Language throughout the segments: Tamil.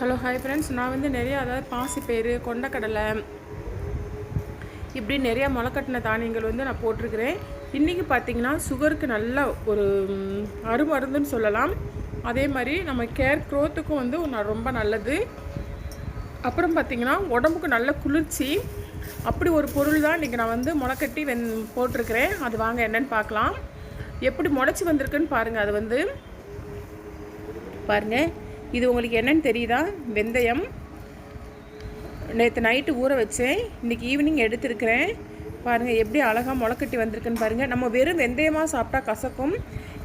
ஹலோ ஹாய் ஃப்ரெண்ட்ஸ் நான் வந்து நிறையா அதாவது பாசிப்பயிறு கொண்டக்கடலை இப்படி நிறையா முளைக்கட்டின தானியங்கள் வந்து நான் போட்டிருக்கிறேன். இன்றைக்கி பார்த்தீங்கன்னா சுகருக்கு நல்ல ஒரு அருமருந்துன்னு சொல்லலாம். அதே மாதிரி நம்ம கேர் க்ரோத்துக்கும் வந்து ரொம்ப நல்லது. அப்புறம் பார்த்திங்கன்னா உடம்புக்கு நல்ல குளிர்ச்சி. அப்படி ஒரு பொருள் தான் இன்றைக்கி நான் வந்து முளைக்கட்டி வெந் போட்டிருக்கிறேன். அது வாங்க என்னென்னு பார்க்கலாம். எப்படி முளைச்சி வந்திருக்குன்னு பாருங்கள் அது வந்து பாருங்கள் இது உங்களுக்கு என்னன்னு தெரியுதா? வெந்தயம். நேற்று நைட்டு ஊற வச்சேன். இன்றைக்கி ஈவினிங் எடுத்திருக்கிறேன். பாருங்கள் எப்படி அழகாக முளைக்கட்டி வந்திருக்குன்னு பாருங்கள் நம்ம வெறும் வெந்தயமாக சாப்பிட்டா கசக்கும்.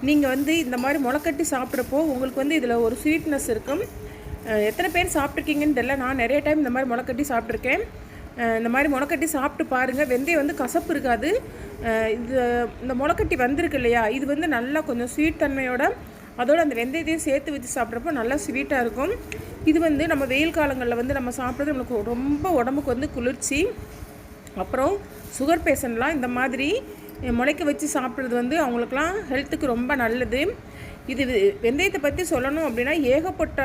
நீங்கள் வந்து இந்த மாதிரி முளைக்கட்டி சாப்பிட்றப்போ உங்களுக்கு வந்து இதில் ஒரு ஸ்வீட்னஸ் இருக்கும். எத்தனை பேர் சாப்பிட்ருக்கீங்கன்னு தெரியல. நான் நிறைய டைம் இந்த மாதிரி முளைக்கட்டி சாப்பிட்ருக்கேன் இந்த மாதிரி முளைக்கட்டி சாப்பிட்டு பாருங்கள் வெந்தயம் வந்து கசப்பு இருக்காது. இது இந்த முளைக்கட்டி வந்திருக்கு இல்லையா? இது வந்து நல்லா கொஞ்சம் ஸ்வீட் தன்மையோட அதோடு அந்த வெந்தயத்தையும் சேர்த்து வச்சு சாப்பிட்றப்போ நல்லா ஸ்வீட்டாக இருக்கும். இது வந்து நம்ம வெயில் காலங்களில் வந்து நம்ம சாப்பிட்றது நம்மளுக்கு ரொம்ப உடம்புக்கு வந்து குளிர்ச்சி. அப்புறம் சுகர் பேஷண்ட்லாம் இந்த மாதிரி முளைக்க வச்சு சாப்பிட்றது வந்து அவங்களுக்குலாம் ஹெல்த்துக்கு ரொம்ப நல்லது. இது வெந்தயத்தை பற்றி சொல்லணும் அப்படின்னா ஏகப்பட்ட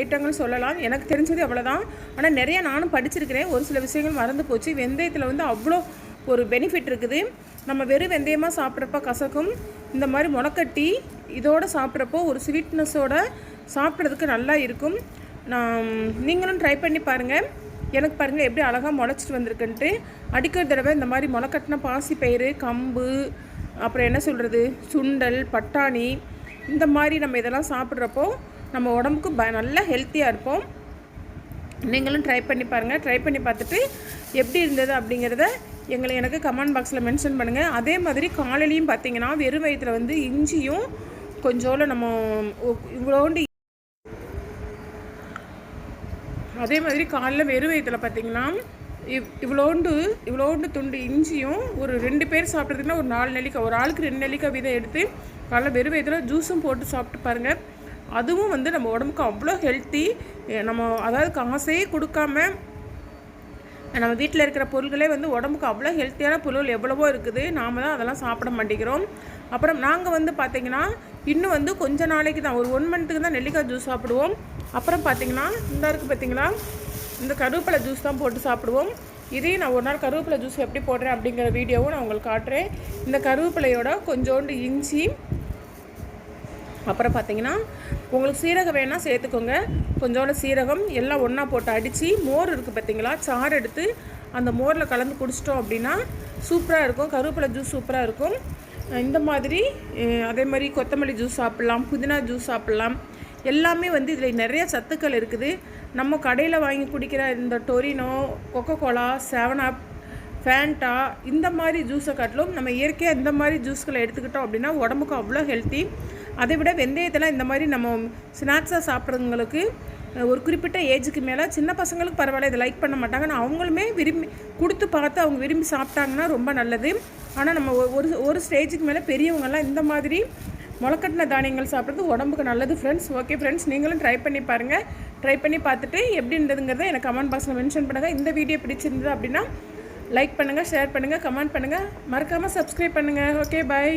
ஐட்டங்கள் சொல்லலாம். எனக்கு தெரிஞ்சது அவ்வளோதான் ஆனால் நிறைய நானும் படிச்சிருக்கிறேன். ஒரு சில விஷயங்கள் மறந்து போச்சு. வெந்தயத்தில் வந்து அவ்வளோ ஒரு பெனிஃபிட் இருக்குது. நம்ம வெறும் வெந்தயமாக சாப்பிட்றப்ப கசக்கும். இந்த மாதிரி முளைக்கட்டி இதோட சாப்பிட்றப்போ ஒரு ஸ்வீட்னஸோட சாப்பிட்றதுக்கு நல்லா இருக்கும். நான் நீங்களும் ட்ரை பண்ணி பாருங்கள் எனக்கு பாருங்கள் எப்படி அழகாக முளைச்சிட்டு வந்திருக்குன்ட்டு. அடிக்கிற தடவை இந்த மாதிரி முளைக்கட்டின பாசி பயிறு கம்பு அப்புறம் என்ன சொல்கிறது சுண்டல் பட்டாணி இந்த மாதிரி நம்ம இதெல்லாம் சாப்பிட்றப்போ நம்ம உடம்புக்கு ப நல்ல ஹெல்த்தியாக இருப்போம். நீங்களும் ட்ரை பண்ணி பாருங்கள் ட்ரை பண்ணி பார்த்துட்டு எப்படி இருந்தது அப்படிங்கிறத எங்களை எனக்கு கமெண்ட் பாக்ஸில் மென்ஷன் பண்ணுங்கள் அதே மாதிரி காலையிலையும் பார்த்தீங்கன்னா வெறும் வயிற்றுல வந்து இஞ்சியும் கொஞ்சோல நம்ம இவ்வளோண்டு அதே மாதிரி காலைல வெறும் வயிற்றுல பார்த்தீங்கன்னா இவ் இவ்வளோண்டு இவ்வளோண்டு துண்டு இஞ்சியும் ஒரு ரெண்டு பேர் சாப்பிட்றதுக்குன்னா ஒரு நாலு நெல்லிக்காய் ஒரு ஆளுக்கு ரெண்டு நெல்லிக்காய் வீதம் எடுத்து காலைல வெறும் வயிற்றுல ஜூஸும் போட்டு சாப்பிட்டு பாருங்கள் அதுவும் வந்து நம்ம உடம்புக்கு அவ்வளோ ஹெல்த்தி நம்ம அதாவது காசே கொடுக்காம நம்ம வீட்டில் இருக்கிற பொருள்களே வந்து உடம்புக்கு அவ்வளோ ஹெல்த்தியான பொருள் எவ்வளவோ இருக்குது. நாம் தான் அதெல்லாம் சாப்பிட மாட்டேங்கிறோம். அப்புறம் நாங்கள் வந்து பார்த்திங்கன்னா இன்னும் வந்து கொஞ்ச நாளைக்கு தான் ஒரு ஒன் மந்த்துக்கு தான் நெல்லிக்காய் ஜூஸ் சாப்பிடுவோம். அப்புறம் பார்த்திங்கன்னா இந்த இருக்குது பார்த்தீங்களா இந்த கருவேப்பிலை ஜூஸ் தான் போட்டு சாப்பிடுவோம். இதையும் நான் ஒரு நாள் கருவேப்பிலை ஜூஸ் எப்படி போடுறேன் அப்படிங்கிற வீடியோவும் நான் உங்களுக்கு காட்டுறேன். இந்த கருவேப்பிலையோட கொஞ்சோண்டு இஞ்சி அப்புறம் பார்த்தீங்கன்னா உங்களுக்கு சீரகம் வேணால் சேர்த்துக்கோங்க. கொஞ்சோண்டு சீரகம் எல்லாம் ஒன்றா போட்டு அடித்து மோர் இருக்குது பார்த்தீங்களா? சாறு எடுத்து அந்த மோரில் கலந்து குடிச்சிட்டோம் அப்படின்னா சூப்பராக இருக்கும். கருவேப்பிலை ஜூஸ் சூப்பராக இருக்கும். இந்த மாதிரி அதே மாதிரி கொத்தமல்லி ஜூஸ் சாப்பிட்லாம் புதினா ஜூஸ் சாப்பிட்லாம். எல்லாமே வந்து இதில் நிறைய சத்துக்கள் இருக்குது. நம்ம கடையில் வாங்கி குடிக்கிற இந்த Torino Coca Cola Seven Up Fanta இந்த மாதிரி ஜூஸை காட்டிலும் நம்ம இயற்கையாக இந்த மாதிரி ஜூஸ்களை எடுத்துக்கிட்டோம் அப்படின்னா உடம்புக்கு அவ்வளோ ஹெல்த்தி அதை விட வெந்தயத்தெல்லாம் இந்த மாதிரி நம்ம ஸ்நாக்ஸாக சாப்பிட்றவங்களுக்கு ஒரு குறிப்பிட்ட ஏஜுக்கு மேலே சின்ன பசங்களுக்கு பரவாயில்ல இதை லைக் பண்ண மாட்டாங்க. ஆனால் அவங்களுமே விரும்பி கொடுத்து பார்த்து அவங்க விரும்பி சாப்பிட்டாங்கன்னா ரொம்ப நல்லது. ஆனால் நம்ம ஒ- ஒரு ஒரு ஸ்டேஜுக்கு மேலே பெரியவங்கெல்லாம் இந்த மாதிரி முளைக்கட்டின தானியங்கள் சாப்பிட்றது உடம்புக்கு நல்லது ஃப்ரெண்ட்ஸ் ஓகே ஃப்ரெண்ட்ஸ் நீங்களும் ட்ரை பண்ணி பாருங்கள் ட்ரை பண்ணி பார்த்துட்டு எப்படி இருந்ததுங்கிறத எனக்கு கமெண்ட் பாக்ஸில் மென்ஷன் பண்ணுங்கள் இந்த வீடியோ பிடிச்சிருந்தது அப்படின்னா லைக் பண்ணுங்கள் ஷேர் பண்ணுங்கள் கமெண்ட் பண்ணுங்கள் மறக்காமல் சப்ஸ்கிரைப் பண்ணுங்கள் ஓகே பாய்